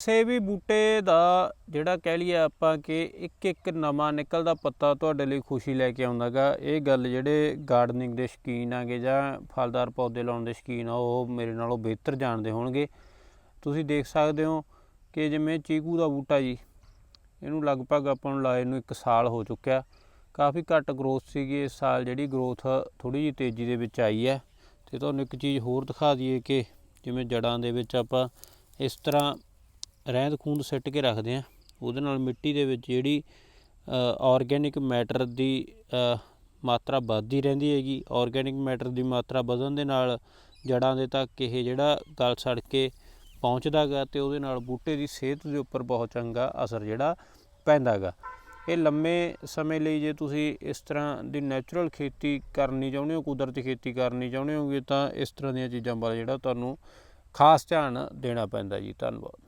ਕਿਸੇ ਵੀ ਬੂਟੇ ਦਾ ਜਿਹੜਾ ਕਹਿ ਲਈਏ ਆਪਾਂ ਕਿ ਇੱਕ ਇੱਕ ਨਵਾਂ ਨਿਕਲਦਾ ਪੱਤਾ ਤੁਹਾਡੇ ਲਈ ਖੁਸ਼ੀ ਲੈ ਕੇ ਆਉਂਦਾਗਾ ਇਹ ਗੱਲ ਜਿਹੜੇ ਗਾਰਡਨਿੰਗ ਦੇ ਸ਼ੌਕੀਨ ਆਗੇ ਜਾਂ ਫਲਦਾਰ ਪੌਦੇ ਲਾਉਣ ਦੇ ਸ਼ੌਕੀਨ ਆ, ਉਹ ਮੇਰੇ ਨਾਲੋਂ ਬਿਹਤਰ ਜਾਣਦੇ ਹੋਣਗੇ। ਤੁਸੀਂ ਦੇਖ ਸਕਦੇ ਹੋ ਕਿ ਜਿਵੇਂ ਚੀਕੂ ਦਾ ਬੂਟਾ ਜੀ, ਇਹਨੂੰ ਲਗਭਗ ਆਪਾਂ ਨੂੰ ਲਾਏ ਨੂੰ 1 ਸਾਲ ਹੋ ਚੁੱਕਿਆ। ਕਾਫੀ ਘੱਟ ਗਰੋਥ ਸੀਗੀ, ਇਸ ਸਾਲ ਜਿਹੜੀ ਗਰੋਥ ਥੋੜੀ ਜਿਹੀ ਤੇਜ਼ੀ ਦੇ ਵਿੱਚ ਆਈ ਹੈ। ਤੇ ਤੁਹਾਨੂੰ ਇੱਕ ਚੀਜ਼ ਹੋਰ ਦਿਖਾ ਦਈਏ ਕਿ ਜਿਵੇਂ ਜੜਾਂ ਦੇ ਵਿੱਚ ਆਪਾਂ ਇਸ ਤਰ੍ਹਾਂ ਰਹਿੰਦ ਖੂੰਦ ਸਿੱਟ ਕੇ ਰੱਖਦੇ ਆ। ਉਹਦੇ ਨਾਲ ਮਿੱਟੀ ਦੇ ਵਿੱਚ ਜਿਹੜੀ ਆਰਗੈਨਿਕ ਮੈਟਰ ਦੀ ਮਾਤਰਾ ਵੱਧਦੀ ਰਹਿੰਦੀ ਹੈਗੀ। ਆਰਗੈਨਿਕ ਮੈਟਰ ਦੀ ਮਾਤਰਾ ਵਧਣ ਦੇ ਨਾਲ ਜੜਾਂ ਦੇ ਤੱਕ ਇਹ ਜਿਹੜਾ ਗਲ ਸੜ ਕੇ ਪਹੁੰਚਦਾ ਗਾ ਤੇ ਉਹਦੇ ਨਾਲ ਬੂਟੇ ਦੀ ਸਿਹਤ ਦੇ ਉੱਪਰ ਬਹੁਤ ਚੰਗਾ ਅਸਰ ਜਿਹੜਾ ਪੈਂਦਾ ਗਾ। ਇਹ ਲੰਮੇ ਸਮੇਂ ਲਈ ਜੇ ਤੁਸੀਂ ਇਸ ਤਰ੍ਹਾਂ ਦੀ ਨੈਚੁਰਲ ਖੇਤੀ ਕਰਨੀ ਚਾਹੁੰਦੇ ਹੋ, ਕੁਦਰਤੀ ਖੇਤੀ ਕਰਨੀ ਚਾਹੁੰਦੇ ਹੋਗੇ, ਤਾਂ ਇਸ ਤਰ੍ਹਾਂ ਦੀਆਂ ਚੀਜ਼ਾਂ ਬਾਰੇ ਜਿਹੜਾ ਤੁਹਾਨੂੰ ਖਾਸ ਧਿਆਨ ਦੇਣਾ ਪੈਂਦਾ ਜੀ। ਧੰਨਵਾਦ।